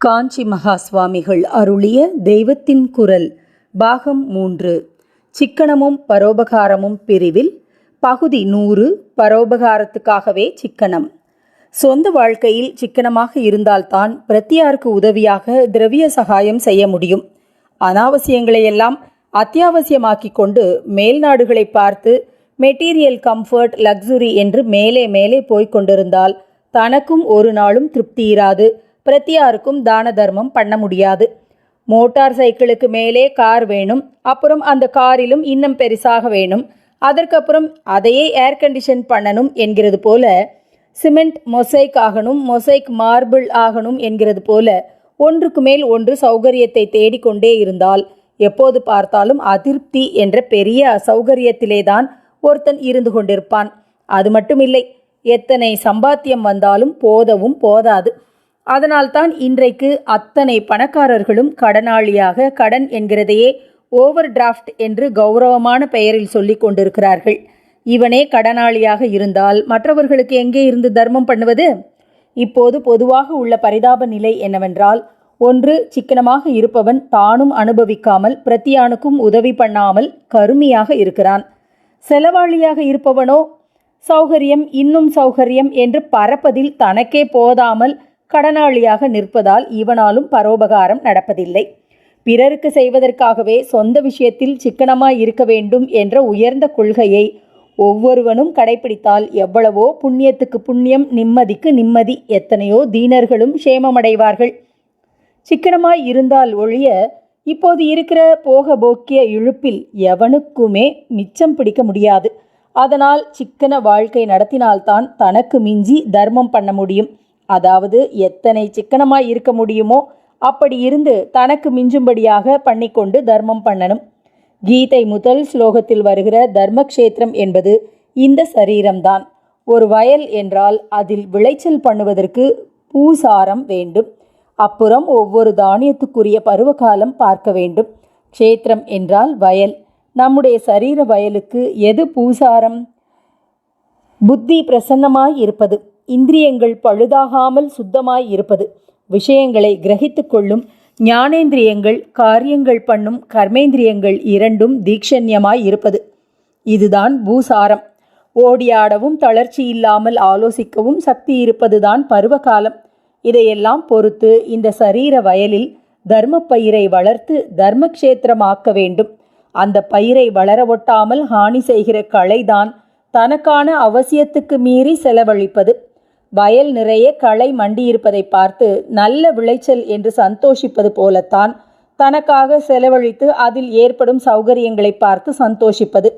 காஞ்சி மகா சுவாமிகள் அருளிய தெய்வத்தின் குரல் பாகம் மூன்று. சிக்கனமும் பரோபகாரமும் பிரிவில் பகுதி நூறு பரோபகாரத்துக்காகவே சிக்கனம். சொந்த வாழ்க்கையில் சிக்கனமாக இருந்தால்தான் பிரத்தியாருக்கு உதவியாக திரவிய சகாயம் செய்ய முடியும். அனாவசியங்களையெல்லாம் அத்தியாவசியமாக்கி கொண்டு மேல்நாடுகளை பார்த்து மெட்டீரியல் கம்ஃபர்ட் லக்ஸுரி என்று மேலே மேலே போய்க் கொண்டிருந்தால் தனக்கும் ஒரு நாளும் திருப்தி இராது. பிரத்தியாருக்கும் தான தர்மம் பண்ண முடியாது. மோட்டார் சைக்கிளுக்கு மேலே கார் வேணும். அப்புறம் அந்த காரிலும் இன்னும் பெருசாக வேணும். அதற்கப்புறம் அதையே ஏர் கண்டிஷன் பண்ணணும் என்கிறது போல சிமெண்ட் மொசைக் ஆகணும் மொசைக் மார்பிள் ஆகணும் என்கிறது போல ஒன்றுக்கு மேல் ஒன்று சௌகரியத்தை தேடிக்கொண்டே இருந்தால் எப்போது பார்த்தாலும் அதிருப்தி என்ற பெரிய அசௌகரியத்திலேதான் ஒருத்தன் இருந்து கொண்டிருப்பான். அது மட்டுமில்லை எத்தனை சம்பாத்தியம் வந்தாலும் போதவும் போதாது. அதனால்தான் இன்றைக்கு அத்தனை பணக்காரர்களும் கடனாளியாக கடன் என்கிறதையே ஓவர் டிராஃப்ட் என்று கௌரவமான பெயரில் சொல்லிக் கொண்டிருக்கிறார்கள். இவனே கடனாளியாக இருந்தால் மற்றவர்களுக்கு எங்கே இருந்து தர்மம் பண்ணுவது? இப்போது பொதுவாக உள்ள பரிதாப நிலை என்னவென்றால் ஒன்று சிக்கனமாக இருப்பவன் தானும் அனுபவிக்காமல் பிரத்தியானுக்கும் உதவி பண்ணாமல் கருமியாக இருக்கிறான். செலவாளியாக இருப்பவனோ சௌகரியம் இன்னும் சௌகரியம் என்று பறப்பதில் தனக்கே போதாமல் கடனாளியாக நிற்பதால் இவனாலும் பரோபகாரம் நடப்பதில்லை. பிறருக்கு செய்வதற்காகவே சொந்த விஷயத்தில் சிக்கனமாய் இருக்க வேண்டும் என்ற உயர்ந்த கொள்கையை ஒவ்வொருவனும் கடைபிடித்தால் எவ்வளவோ புண்ணியத்துக்கு புண்ணியம் நிம்மதிக்கு நிம்மதி எத்தனையோ தீனர்களும் சேமமடைவார்கள் சிக்கனமாய் இருந்தால் ஒழிய இப்போது இருக்கிற போக போக்கிய இழுப்பில் எவனுக்குமே மிச்சம் பிடிக்க முடியாது. அதனால் சிக்கன வாழ்க்கை நடத்தினால்தான் தனக்கு மிஞ்சி தர்மம் பண்ண முடியும். அதாவது எத்தனை சிக்கனமாய் இருக்க முடியுமோ அப்படி இருந்து தனக்கு மிஞ்சும்படியாக பண்ணிக்கொண்டு தர்மம் பண்ணணும். கீதை முதல் ஸ்லோகத்தில் வருகிற தர்மக்ஷேத்திரம் என்பது இந்த சரீரம்தான். ஒரு வயல் என்றால் அதில் விளைச்சல் பண்ணுவதற்கு பூசாரம் வேண்டும். அப்புறம் ஒவ்வொரு தானியத்துக்குரிய பருவகாலம் பார்க்க வேண்டும். க்ஷேத்திரம் என்றால் வயல். நம்முடைய சரீர வயலுக்கு எது பூசாரம்? புத்தி பிரசன்னமாய் இருப்பது. இந்திரியங்கள் பழுதாகாமல் சுத்தமாய் இருப்பது. விஷயங்களை கிரகித்து கொள்ளும் ஞானேந்திரியங்கள் காரியங்கள் பண்ணும் கர்மேந்திரியங்கள் இரண்டும் தீக்ஷண்யமாய் இருப்பது. இதுதான் பூசாரம். ஓடியாடவும் தளர்ச்சி இல்லாமல் ஆலோசிக்கவும் சக்தி இருப்பதுதான் பருவகாலம். இதையெல்லாம் பொறுத்து இந்த சரீர வயலில் தர்ம பயிரை வளர்த்து தர்மக்ஷேத்திரமாக்க வேண்டும். அந்த பயிரை வளர ஒட்டாமல் ஹானி செய்கிற களைதான் தனக்கான அவசியத்துக்கு மீறி செலவழிப்பது. வயல் நிறைய களை மண்டியிருப்பதை பார்த்து நல்ல விளைச்சல் என்று சந்தோஷிப்பது போலத்தான் தனக்காக செலவழித்து அதில் ஏற்படும் சௌகரியங்களை பார்த்து சந்தோஷிப்பது.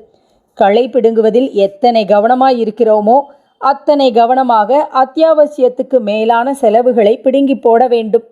களை பிடுங்குவதில் எத்தனை கவனமாய் இருக்கிறோமோ அத்தனை கவனமாக அத்தியாவசியத்துக்கு மேலான செலவுகளை பிடுங்கி போட வேண்டும்.